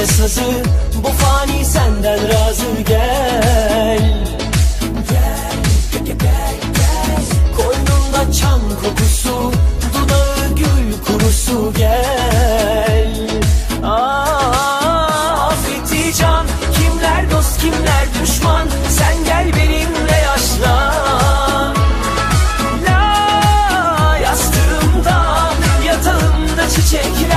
gece sazı Bu fani senden razı. Gel Gel, gel, gel, gel çam kokusu Dudağı gül kurusu. Gel ah, Aa, can Kimler dost kimler düşman? Sen gel benimle yaşlan çiçekler